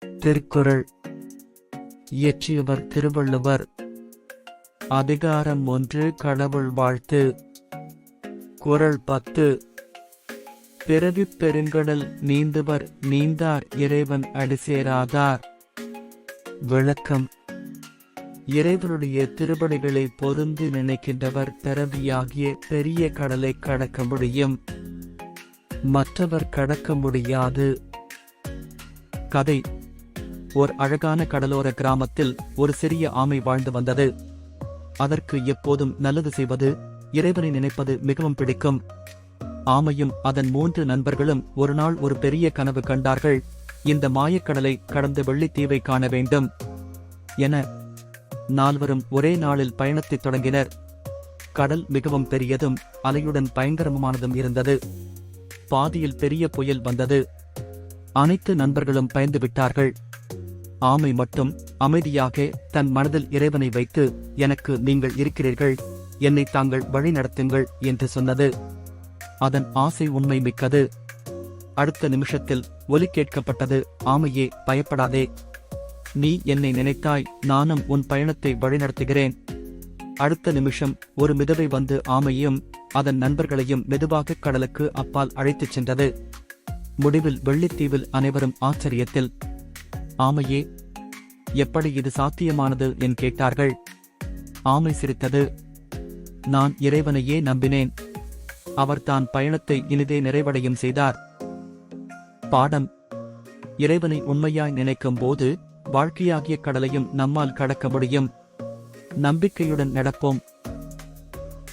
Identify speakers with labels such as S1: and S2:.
S1: திருக்குறள். இயற்றியவர் திருவள்ளுவர். அதிகாரம் ஒன்று கடவுள் வாழ்த்து. குரல் பத்து. பிறவி பெருங்கடல் நீந்துவர் நீந்தார் இறைவன் அடிசேராதார். விளக்கம். இறைவனுடைய திருவடிகளை பொருந்து நினைக்கின்றவர் பிறவியாகிய பெரிய கடலை கடக்க முடியும். மற்றவர் கடக்க முடியாது. கதை. ஓர் அழகான கடலோர கிராமத்தில் ஒரு சிறிய ஆமை வாழ்ந்து வந்தது. அதற்கு எப்போதும் நல்லது செய்வது இறைவனை நினைப்பது மிகவும் பிடிக்கும். ஆமையும் அதன் மூன்று நண்பர்களும் ஒரு நாள் ஒரு பெரிய கனவு கண்டார்கள். இந்த மாயக்கடலை கடந்து வெள்ளித்தீவை காண வேண்டும் என நால்வரும் ஒரே நாளில் பயணத்தைத் தொடங்கினர். கடல் மிகவும் பெரியதும் அலையுடன் பயங்கரமானதும் இருந்தது. பாதியில் பெரிய புயல் வந்தது. அனைத்து நண்பர்களும் பயந்து விட்டார்கள். ஆமை மட்டும் அமைதியாக தன் மனதில் இறைவனை வைத்து எனக்கு நீங்கள் இருக்கிறீர்கள் என்னை தாங்கள் வழி நடத்துங்கள் என்று சொன்னது. அதன் ஆசை உண்மை மிக்கது. அடுத்த நிமிஷத்தில் ஒலி கேட்கப்பட்டது. ஆமையே பயப்படாதே. நீ என்னை நினைத்தாய் நானும் உன் பயணத்தை வழிநடத்துகிறேன் அடுத்த நிமிஷம் ஒரு மிதவை வந்து ஆமையும் அதன் நண்பர்களையும் மெதுவாக கடலுக்கு அப்பால் அழைத்துச் சென்றது. முடிவில் வெள்ளித்தீவில் அனைவரும் ஆச்சரியத்தில் ஆமையே எப்படி இது சாத்தியமானது என் கேட்டார்கள்? ஆமை சிரித்தது நான் இறைவனையே நம்பினேன். அவர் தான் பயணத்தை இனிதே நிறைவடையும் செய்தார். பாடம் இறைவனை உண்மையாய் நினைக்கும் போது வாழ்க்கையாகிய கடலையும் நம்மால் கடக்க முடியும். நம்பிக்கையுடன் நடப்போம்.